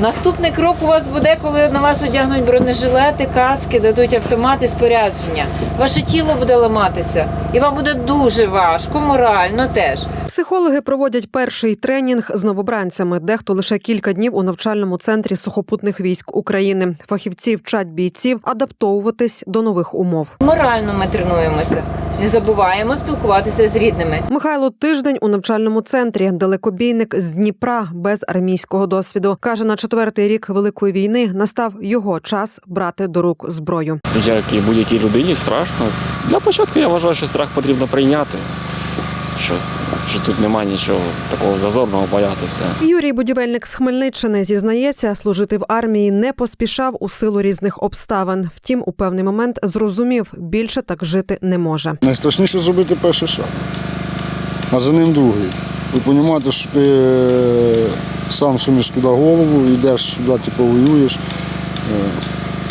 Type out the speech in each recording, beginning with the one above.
Наступний крок у вас буде, коли на вас одягнуть бронежилети, каски, дадуть автомати, спорядження. Ваше тіло буде ламатися, і вам буде дуже важко, морально теж. Психологи проводять перший тренінг з новобранцями. Дехто лише кілька днів у навчальному центрі сухопутних військ України. Фахівці вчать бійців адаптовуватись до нових умов. Морально ми тренуємося. Не забуваємо спілкуватися з рідними. Михайло тиждень у навчальному центрі. Далекобійник з Дніпра без армійського досвіду каже, на четвертий рік великої війни настав його час брати до рук зброю. як і будь-якій людині страшно. Для початку я вважаю, що страх потрібно прийняти. Що, що тут немає нічого такого зазорного боятися. Юрій Будівельник з Хмельниччини зізнається, служити в армії не поспішав у силу різних обставин. Втім, у певний момент зрозумів, більше так жити не може. Найстрашніше зробити перший шаг, а за ним другий. І розуміти, що ти е, сам сунеш туди голову, йдеш сюди, типу, воюєш.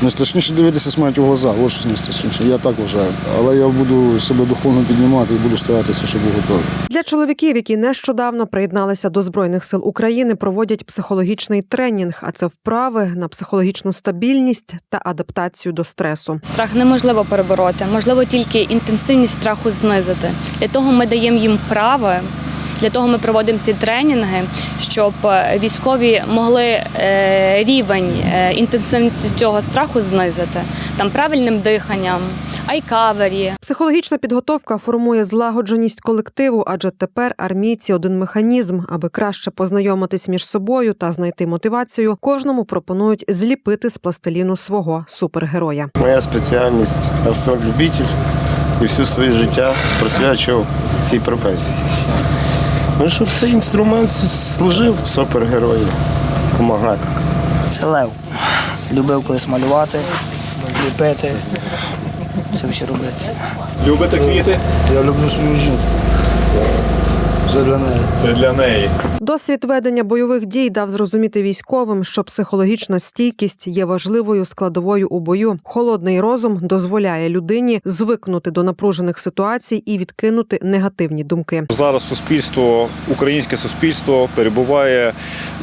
Найстрашніше дивитися смерть у глаза, ось що найстрашніше. Я так вважаю. Але я буду себе духовно піднімати і буду старатися, щоб був готовий. Для чоловіків, які нещодавно приєдналися до збройних сил України, проводять психологічний тренінг, а це вправи на психологічну стабільність та адаптацію до стресу. Страх неможливо перебороти, можливо тільки інтенсивність страху знизити. Для того ми даємо їм право. Для того ми проводимо ці тренінги, щоб е, військові могли е, рівень е, інтенсивності цього страху знизити там правильним диханням, айкавері, Психологічна підготовка формує злагодженість колективу, адже тепер армійці один механізм, аби краще познайомитись між собою та знайти мотивацію. Кожному пропонують зліпити з пластиліну свого супергероя. Моя спеціальність автолюбитель і всю своє життя присвячував цій професії. Ну, щоб цей інструмент служив супергерою, допомагати. Це Лев. Любив колись малювати, ліпити, це все робити. Любите квіти? Я люблю свою жінку. Це для неї. Це для неї. Досвід ведення бойових дій дав зрозуміти військовим, що психологічна стійкість є важливою складовою у бою. Холодний розум дозволяє людині звикнути до напружених ситуацій і відкинути негативні думки. Зараз суспільство, українське суспільство перебуває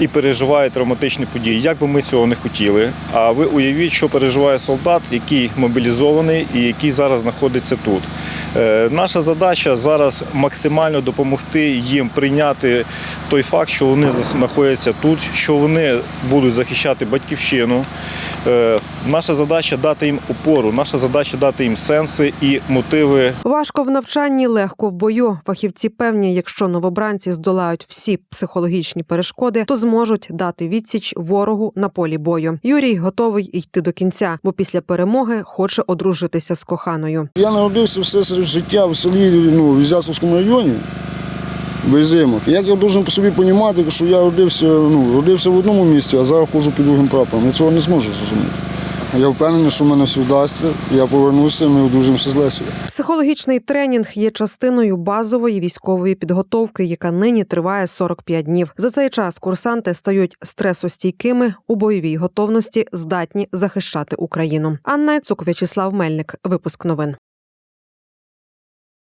і переживає травматичні події. Як би ми цього не хотіли. А ви уявіть, що переживає солдат, який мобілізований і який зараз знаходиться тут. Е, Наша задача зараз максимально допомогти їм прийняти той факт, що вони знаходяться тут, що вони будуть захищати батьківщину. Е, Наша задача дати їм опору, наша задача дати їм сенси і мотиви Важко в навчанні, легко в бою. Фахівці певні, якщо новобранці здолають всі психологічні перешкоди, то зможуть дати відсіч ворогу на полі бою. Юрій готовий йти до кінця, бо після перемоги хоче одружитися з коханою. Я народився все життя в селі, ну, в Ізяславському районі. Безимок. Як я должен по собі розуміти, що я родився, ну, родився в одному місці, а зараз ходжу під другим прапором. Я цього не зможу зрозуміти. Я впевнений, що в мене все вдасться, я повернуся, ми одружимося з Лесею. Психологічний тренінг є частиною базової військової підготовки, яка нині триває 45 днів. За цей час курсанти стають стресостійкими у бойовій готовності, здатні захищати Україну. Анна Цук, В'ячеслав Мельник. Випуск новин.